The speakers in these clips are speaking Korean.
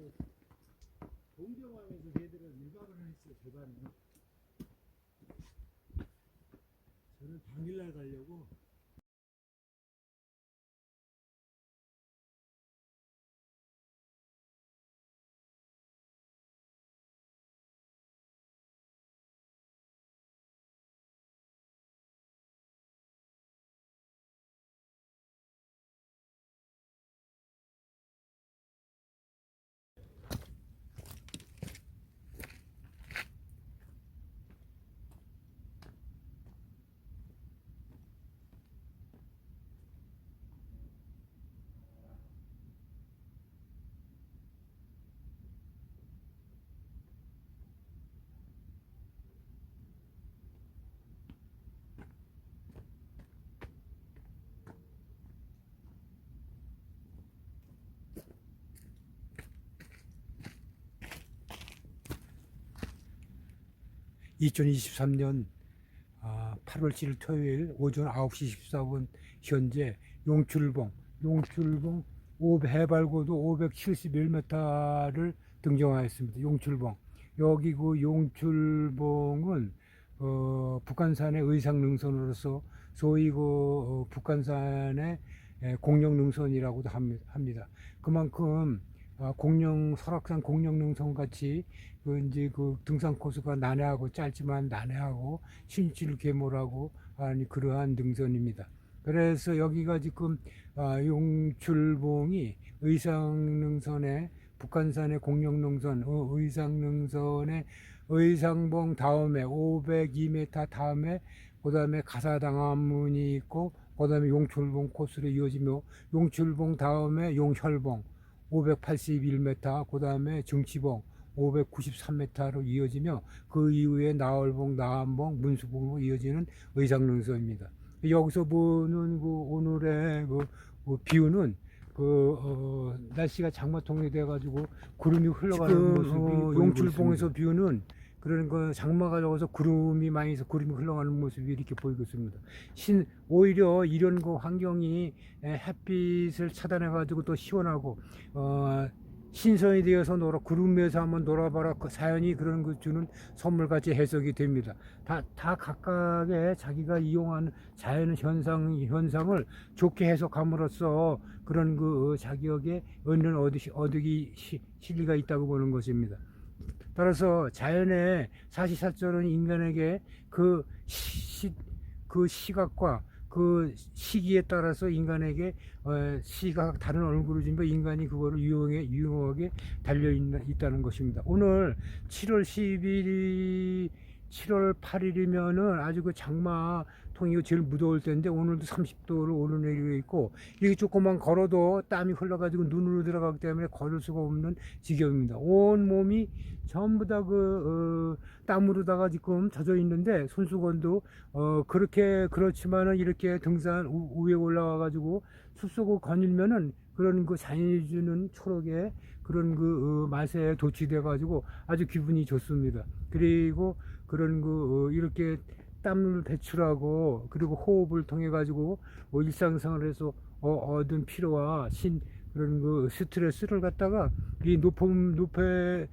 그 동경하면서 걔들은 일박을 했어요 절반은. 저는 당일날 가려고 (2023년) 8월 7일 토요일 오전 9시 14분 현재 용출봉 용출봉 500, 해발고도 571m를 등정하였습니다. 용출봉 여기 그 용출봉은 어, 북한산의 의상능선으로서 소위 그 어, 북한산의 에, 공룡능선이라고도 합니- 합니다. 그만큼 아, 공룡 설악산 공룡능선 같이 그 이제 그 등산 코스가 난해하고 짧지만 난해하고 신질 계모라고 하니 그러한 능선입니다. 그래서 여기가 지금 아, 용출봉이 의상능선의 북한산의 공룡능선, 어, 의상능선의 의상봉 다음에 502m 다음에 그 다음에 가사당암문이 있고 그 다음에 용출봉 코스로 이어지며 용출봉 다음에 용혈봉 581m 그 다음에 정치봉 593m로 이어지며 그 이후에 나월봉, 나암봉, 문수봉으로 이어지는 의상능선입니다. 여기서 보는 그 오늘의 그, 그 비유는 그 어, 날씨가 장마통이 돼가지고 구름이 흘러가는 모습이 어, 용출봉에서 비유는 그런 거 장마가 적어서 구름이 많이 있어 구름이 흘러가는 모습이 이렇게 보이고 있습니다. 신 오히려 이런 거 환경이 에, 햇빛을 차단해 가지고 또 시원하고 어 신선이 되어서 놀아 구름에서 한번 놀아봐라 그 자연이 그런 거 주는 선물 같이 해석이 됩니다. 다 다 각각의 자기가 이용하는 자연 현상 현상을 좋게 해석함으로써 그런 그 자기에게 얻는 얻기 시- 실리가 있다고 보는 것입니다. 따라서 자연의 사시사철은 인간에게 그 시, 그 시각과 그 시기에 따라서 인간에게 어, 시각 다른 얼굴을 주면 인간이 그거를 유용해 유용하게 달려 있다는 것입니다. 오늘 7월 10일이 7월 8일이면은 아주 그 장마 통이 제일 무더울 때인데 오늘도 30도를 오르내리고 있고 이렇게 조금만 걸어도 땀이 흘러가지고 눈으로 들어가기 때문에 걸을 수가 없는 지경입니다. 온 몸이 전부 다그 어, 땀으로다가 지금 젖어 있는데 손수건도 어, 그렇게 그렇지만은 이렇게 등산 우, 위에 올라와 가지고 숲속을 거닐면은 그런 그 자연이 주는 초록의 그런 그 어, 맛에 도취돼 가지고 아주 기분이 좋습니다. 그리고 그런 그 어, 이렇게 땀을 배출하고 그리고 호흡을 통해 가지고 뭐 일상생활에서 어, 얻은 피로와 신 그런 그 스트레스를 갖다가 이 높음 높에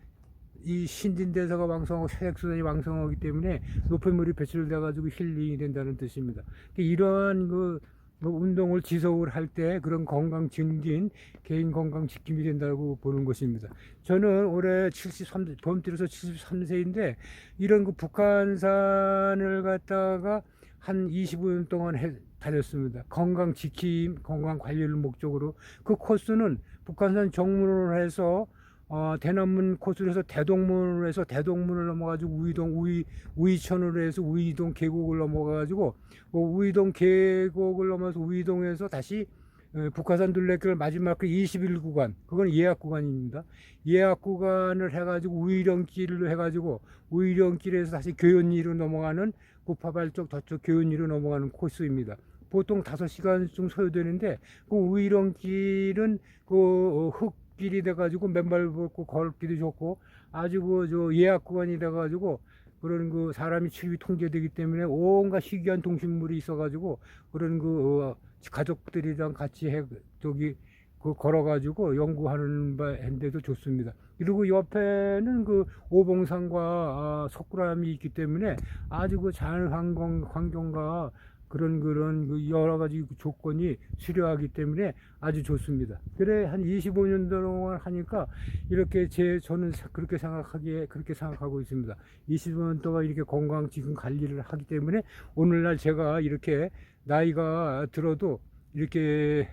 이 신진대사가 왕성하고 혈액순환이 왕성하기 때문에 노폐물이 배출돼 가지고 힐링이 된다는 뜻입니다. 이러한 그, 뭐 운동을 지속을 할 때 그런 건강 증진, 개인 건강 지킴이 된다고 보는 것입니다. 저는 올해 73, 범띠로서 73세인데 이런 그 북한산을 갖다가 한 25년 동안 해, 다녔습니다. 건강 지킴, 건강 관리를 목적으로 그 코스는 북한산 정문을 해서 어, 대남문 코스로 해서 대동문으로 해서 대동문을 넘어가지고 우이동 우이 우이천으로 해서 우이동 계곡을 넘어가가지고 어, 우이동 계곡을 넘어서 우이동에서 다시 어, 북한산 둘레길 마지막 그 21구간 그건 예약 구간입니다. 예약 구간을 해가지고 우이령길로 해가지고 우이령길에서 다시 교연리로 넘어가는 구파발 쪽 저쪽 교연리로 넘어가는 코스입니다. 보통 5시간쯤 소요되는데 그 우이령길은 그 어, 흙 길이 돼가지고 맨발 벗고 걸기도 좋고 아주 그 저 예약 구간이 돼가지고 그런 그 사람이 출입이 통제되기 때문에 온갖 희귀한 동식물이 있어가지고 그런 그 어, 가족들이랑 같이 해 저기 그그 걸어가지고 연구하는 바인데도 좋습니다. 그리고 옆에는 그 오봉산과 아, 석굴암이 있기 때문에 아주 그 자연 환경 환경과 그런 그런 그 여러 가지 그 조건이 수려하기 때문에 아주 좋습니다. 그래 한 25년 동안 하니까 이렇게 제 저는 사- 그렇게 생각하기에 그렇게 생각하고 있습니다. 25년 동안 이렇게 건강 지금 관리를 하기 때문에 오늘날 제가 이렇게 나이가 들어도 이렇게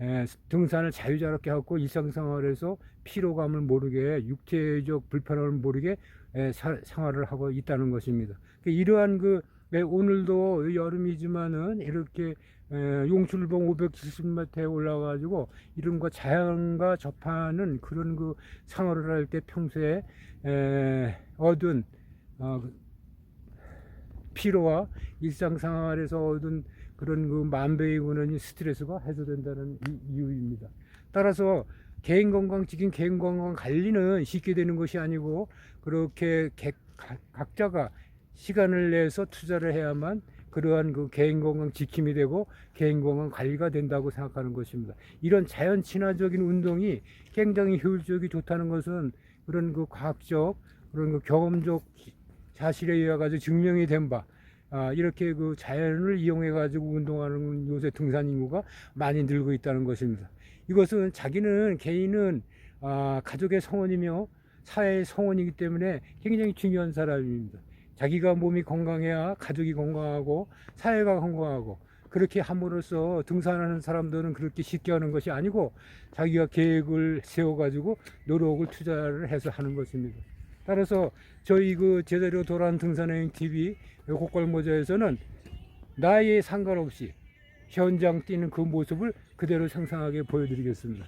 에, 등산을 자유자재롭게 하고 일상생활에서 피로감을 모르게 육체적 불편함을 모르게 에, 사- 생활을 하고 있다는 것입니다. 그 이러한 그 네, 오늘도 여름이지만은 이렇게 에, 용출봉 570m에 올라가지고 거 자연과 접하는 그런 그 생활을 할때 평소에 에, 얻은 어, 그 피로와 일상생활에서 얻은 그런 그 만배의 근원이 스트레스가 해소된다는 이- 이유입니다. 따라서 개인 건강 지킨 개인 건강 관리는 쉽게 되는 것이 아니고 그렇게 개- 가- 각자가 시간을 내서 투자를 해야만 그러한 그 개인 건강 지킴이 되고 개인 건강 관리가 된다고 생각하는 것입니다. 이런 자연 친화적인 운동이 굉장히 효율적이 좋다는 것은 그런 그 과학적 그런 그 경험적 사실에 의해 가지고 증명이 된 바. 아, 이렇게 그 자연을 이용해 가지고 운동하는 요새 등산 인구가 많이 늘고 있다는 것입니다. 이것은 자기는 개인은 아, 가족의 성원이며 사회의 성원이기 때문에 굉장히 중요한 사람입니다. 자기가 몸이 건강해야 가족이 건강하고 사회가 건강하고 그렇게 함으로써 등산하는 사람들은 그렇게 쉽게 하는 것이 아니고 자기가 계획을 세워가지고 노력을 투자를 해서 하는 것입니다. 따라서 저희 그 제대로 돌아온 등산여행 TV 곡골모자에서는 나이에 상관없이 현장 뛰는 그 모습을 그대로 상상하게 보여드리겠습니다.